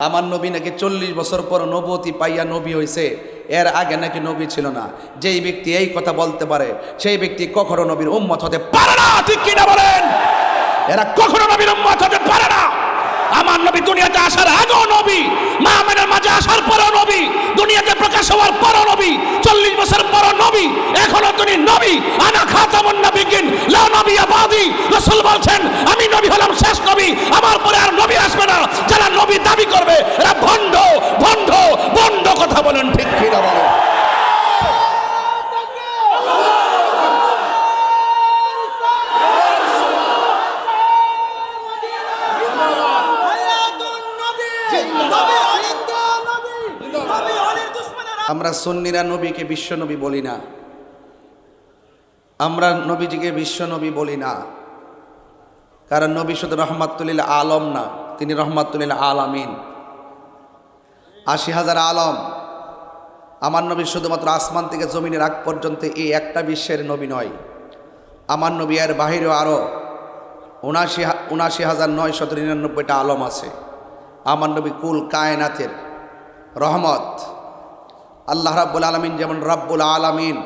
আমার নবী নাকি চল্লিশ বছর পর নবতী পাইয়া নবী হয়েছে এর আগে নাকি নবী ছিল না। যেই ব্যক্তি এই কথা বলতে পারে, সেই ব্যক্তি কখনো নবীর উম্মত হতে পারে না। ঠিক কিনা বলেন? এরা কখনো নবীর উম্মত হতে পারে না। আমার নবী দুনিয়াতে আসার আগেও নবী, মা মাঝে আসার পরও নবী, দুনিয়াতে প্রকাশ হওয়ার পরও নবী, চল্লিশ বছর পরও নবী, এখনও তিনি নবী। আনা খাতামুন নবীগিন লা নবী আবাদি রাসূল বলছেন, আমি নবী হলাম শেষ নবী। আমার পরে আর নবী আসবে না যারা নবী দাবি করবে এরা ভণ্ড ভণ্ড ভণ্ড কথা বলেন ঠিক কিনা বলেন হায়াতুন নবী নবী অনিন্দ নবী নবী অনির দুশমনেরা আমরা সুন্নিরা নবীকে বিশ্ব নবী বলি না। আমরা নবীজিকে বিশ্ব নবী বলি না। কারণ নবী শুধু রহমাতুল্লিল আলম না, তিনি রহমাতুল্লিল আলামিন। আশি হাজার আলম। আমার নবী শুধুমাত্র আসমান থেকে জমিনের আগ পর্যন্ত এই একটা বিশ্বের নবী নয়। আমার নবী এর বাহিরেও আরও উনাশি উনাশি হাজার নয়শত নিরানব্বইটা আলম আছে। আমার নবী কুল কায়নাতের রহমত। আল্লাহ রাব্বুল আলমিন যেমন রাব্বুল আলমিন।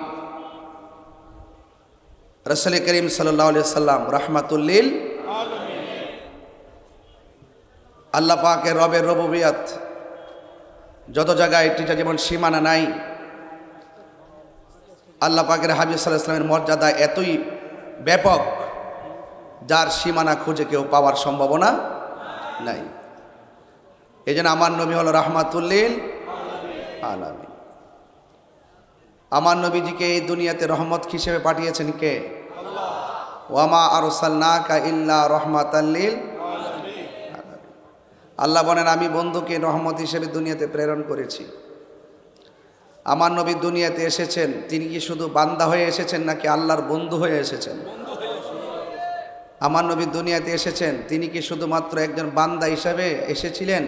রসুল করিম সাল্লাহ সাল্লাম রহমাতুল্লিল আল্লাহ পাকের রবের রববিয়াত। যত জায়গায় এটিটা যেমন সীমানা নাই, আল্লাহ পাকের হাবিব সাল্লাহ ইসলামের মর্যাদা এতই ব্যাপক, যার সীমানা খুঁজে কেউ পাওয়ার সম্ভাবনা নাই। এই আমার নবী হল রহমাতুল্লিল আলামিন। আমার নবীজিকে এই দুনিয়াতে রহমত হিসেবে পাঠিয়েছেন কে? ওয়ামা আর আরসালনাকা ইল্লা রহমাতাল্লিল আল্লাহ বলেন, আমি বন্ধুকে রহমত হিসেবে দুনিয়াতে প্রেরণ করেছি। আমার নবী দুনিয়াতে এসেছেন, তিনি কি শুধু বান্দা হয়ে এসেছেন নাকি আল্লাহর বন্ধু হয়ে এসেছেন? আমার নবী দুনিয়াতে এসেছেন, তিনি কি শুধুমাত্র একজন বান্দা হিসাবে এসেছিলেন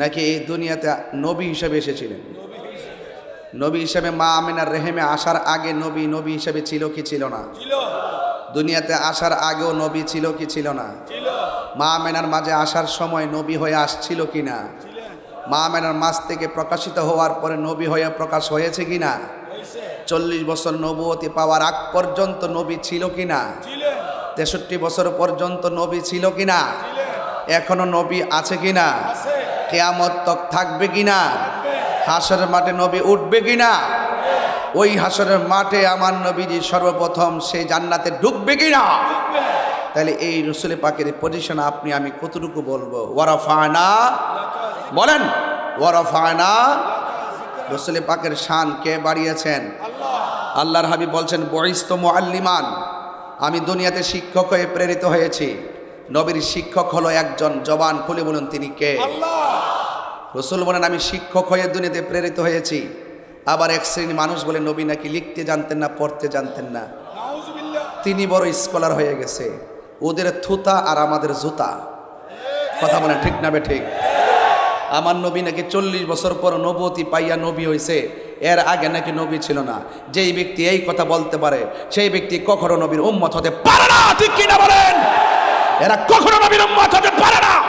নাকি এই দুনিয়াতে নবী হিসাবে এসেছিলেন? নবী হিসেবে মা আমিনার রেহেমে আসার আগে নবী নবী হিসেবে ছিল কি ছিল না? দুনিয়াতে আসার আগেও নবী ছিল কি ছিল না? মা আমেনার মাঝে আসার সময় নবী হয়ে আসছিল কি না? মা আমেনার মাঝ থেকে প্রকাশিত হওয়ার পরে নবী হয়ে প্রকাশ হয়েছে কি না? চল্লিশ বছর নবুয়তি পাওয়ার আগ পর্যন্ত নবী ছিল কি না? তেষট্টি বছর পর্যন্ত নবী ছিল কি না? এখনও নবী আছে কি না? কেয়ামত তক থাকবে কি না? হাসরের মাঠে নবী উঠবে কি না ওই হাসরের মাঠে আমার নবীজি সর্বপ্রথম সেই জান্নাতে ঢুকবে কি না তাহলে এই রসুল পাকের পজিশন আপনি, আমি কতটুকু বলব? ওয়ারাফানা, বলেন, ওয়ারাফানা। রসুল পাকের শান কে বাড়িয়েছেন? আল্লাহর হাবিব বলছেন বরিস্ত মোয়াল্লিমান আমি দুনিয়াতে শিক্ষক হয়ে প্রেরিত হয়েছি। নবীর শিক্ষক হলো একজন জবান খুলে বলুন, তিনি কে? রসুল বলেন, আমি শিক্ষক হয়ে দুনিয়াতে প্রেরিত হয়েছি। আবার এক শ্রেণি মানুষ বলে, নবী নাকি লিখতে জানতেন না, পড়তে জানতেন না। তিনি বড় স্কলার হয়ে গেছে। ওদের থুতা আর আমাদের জুতা। কথা বলেন, ঠিক না ঠিক? আমার নবী নাকি চল্লিশ বছর পর নবতী পাইয়া নবী হয়েছে এর আগে নাকি নবী ছিল না। যেই ব্যক্তি এই কথা বলতে পারে, সেই ব্যক্তি কখনো নবীর উম্মত হতে পারে না। ঠিক কিনা বলেন? এরা কখনো নবীর উম্মত হতে পারে না।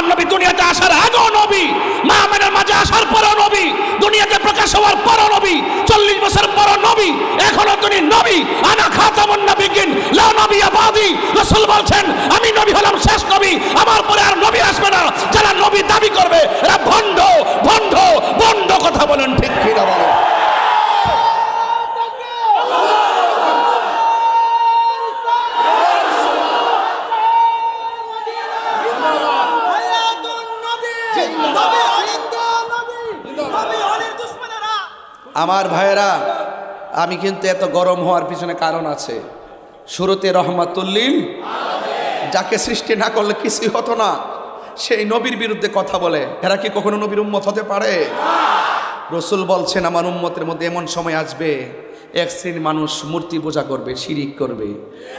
আমার নবী দুনিয়াতে আসার আগেও নবী মা মাঝে আসার পরও নবী, দুনিয়াতে প্রকাশ হওয়ার পরও নবী, চল্লিশ বছর পরও নবী, এখনও তুমি নবী। আনা খাতামুন নবীগিন, লা নবী আবাদি। রসুল বলছেন, আমি নবী হলাম শেষ নবী, আমার পরে আর নবী আসবে না যারা নবী দাবি করবে এরা ভণ্ড ভণ্ড ভণ্ড কথা বলেন ঠিক কিনা বলেন হায়াতুন নবী নবী অনিন্দ নবী নবী অনির দুশমনেরা আমার ভাইয়েরা, আমি কিন্তু এত গরম হওয়ার পিছনে কারণ আছে। শুরুতে রহমাতুল্লিল, যাকে সৃষ্টি না করলে কিছুই হতো না, সেই নবীর বিরুদ্ধে কথা বলে। এরা কি কখনো নবীর উম্মত হতে পারে? রসুল বলছেন, আমার উম্মতের মধ্যে এমন সময় আসবে, এক শ্রেণির মানুষ মূর্তি পূজা করবে, শিরিক করবে।